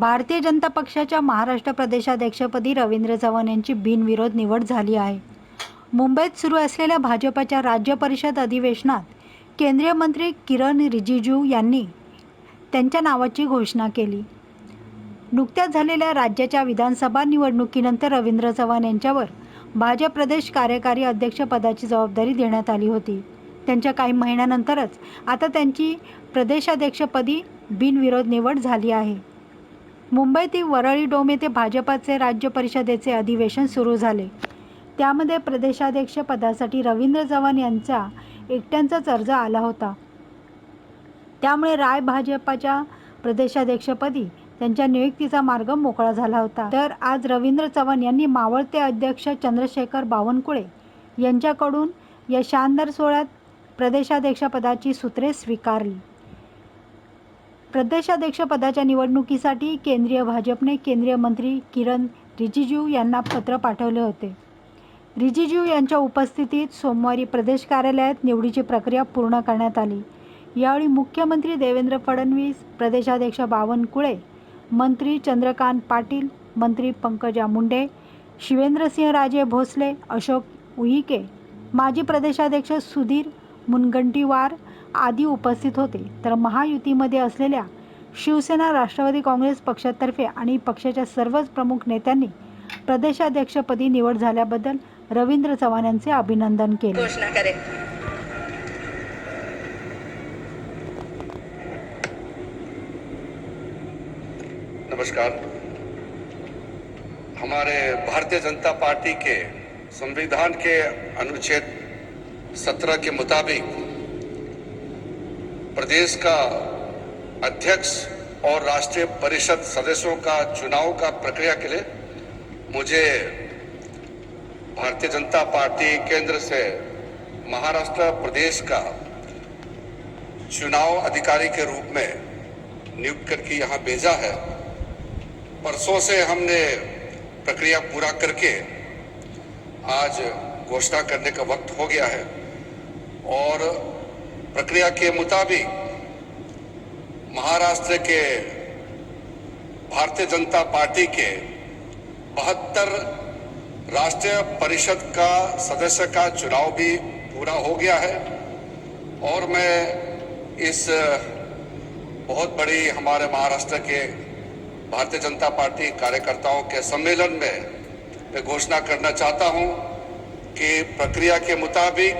भारतीय जनता पक्षाच्या महाराष्ट्र प्रदेशाध्यक्षपदी रवींद्र चव्हाण यांची बिनविरोध निवड झाली आहे. मुंबईत सुरू असलेल्या भाजपच्या राज्य परिषद अधिवेशनात केंद्रीय मंत्री किरण रिजिजू यांनी त्यांच्या नावाची घोषणा केली. नुकत्याच झालेल्या राज्याच्या विधानसभा निवडणुकीनंतर रवींद्र चव्हाण यांच्यावर भाजप प्रदेश कार्यकारी अध्यक्षपदाची जबाबदारी देण्यात आली होती. त्यांच्या काही महिन्यानंतरच आता त्यांची प्रदेशाध्यक्षपदी बिनविरोध निवड झाली आहे. मुंबईतील वरळी डोम येथे भाजपाचे राज्य परिषदेचे अधिवेशन सुरू झाले. त्यामध्ये प्रदेशाध्यक्ष पदासाठी रवींद्र चव्हाण यांचा एकट्यांचाच अर्ज आला होता. त्यामुळे राय भाजपाच्या प्रदेशाध्यक्षपदी त्यांच्या नियुक्तीचा मार्ग मोकळा झाला होता. तर आज रवींद्र चव्हाण यांनी मावळते अध्यक्ष चंद्रशेखर बावनकुळे यांच्याकडून या शानदार सोहळ्यात प्रदेशाध्यक्षपदाची सूत्रे स्वीकारली. प्रदेशाध्यक्षपदाच्या निवडणुकीसाठी केंद्रीय भाजपने केंद्रीय मंत्री किरण रिजिजू यांना पत्र पाठवले होते. रिजिजू यांच्या उपस्थितीत सोमवारी प्रदेश कार्यालयात निवडीची प्रक्रिया पूर्ण करण्यात आली. यावेळी मुख्यमंत्री देवेंद्र फडणवीस प्रदेशाध्यक्ष बावनकुळे मंत्री चंद्रकांत पाटील मंत्री पंकजा मुंडे शिवेंद्रसिंहराजे भोसले अशोक उईके माजी प्रदेशाध्यक्ष सुधीर मुनगंटीवार आदी उपस्थित होते. तर महायुतीमध्ये असलेल्या शिवसेना राष्ट्रवादी काँग्रेस पक्षातर्फे आणि पक्षाच्या सर्वच प्रमुख नेत्यांनी प्रदेशाध्यक्षपदी निवड झाल्याबद्दल रवींद्र चव्हाण यांचे अभिनंदन केले. नमस्कार. हमारे भारतीय जनता पार्टी के संविधान के अनुच्छेद 17 के मुताबिक प्रदेश का अध्यक्ष और राष्ट्रीय परिषद सदस्यों का चुनाव का प्रक्रिया के लिए मुझे भारतीय जनता पार्टी केंद्र से महाराष्ट्र प्रदेश का चुनाव अधिकारी के रूप में नियुक्त करके यहाँ भेजा है। परसों से हमने प्रक्रिया पूरा करके आज घोषणा करने का वक्त हो गया है और प्रक्रिया के मुताबिक महाराष्ट्र के भारतीय जनता पार्टी के बहत्तर राष्ट्रीय परिषद का सदस्य का चुनाव भी पूरा हो गया है। और मैं इस बहुत बड़ी हमारे महाराष्ट्र के भारतीय जनता पार्टी कार्यकर्ताओं के सम्मेलन में मैं घोषणा करना चाहता हूँ कि प्रक्रिया के मुताबिक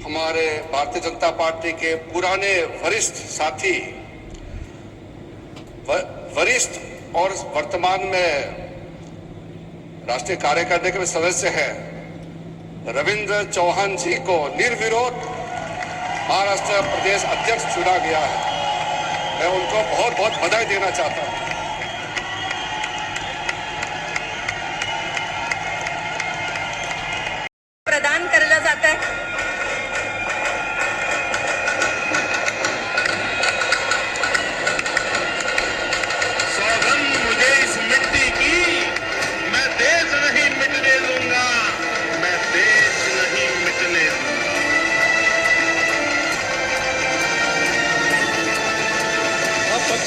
हमारे भारतीय जनता पार्टी के पुराने वरिष्ठ साथी वरिष्ठ और वर्तमान में राष्ट्रीय कार्यकारिणी के सदस्य हैं, रविंद्र चौहान जी को निर्विरोध महाराष्ट्र प्रदेश अध्यक्ष चुना गया है। मैं उनको बहुत बहुत बधाई देना चाहता हूँ।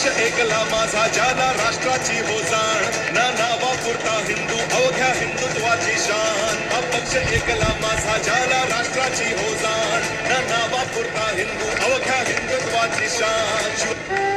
देश एकला माझा ज्याला राष्ट्राची हो जाण. ना नावापुरता हिंदू अवघ्या हिंदुत्वाची शान. अपक्ष पक्ष एकला माझा ज्याला राष्ट्राची हो जाण. ना नावापुरता हिंदू अवघ्या हिंदुत्वाची शान.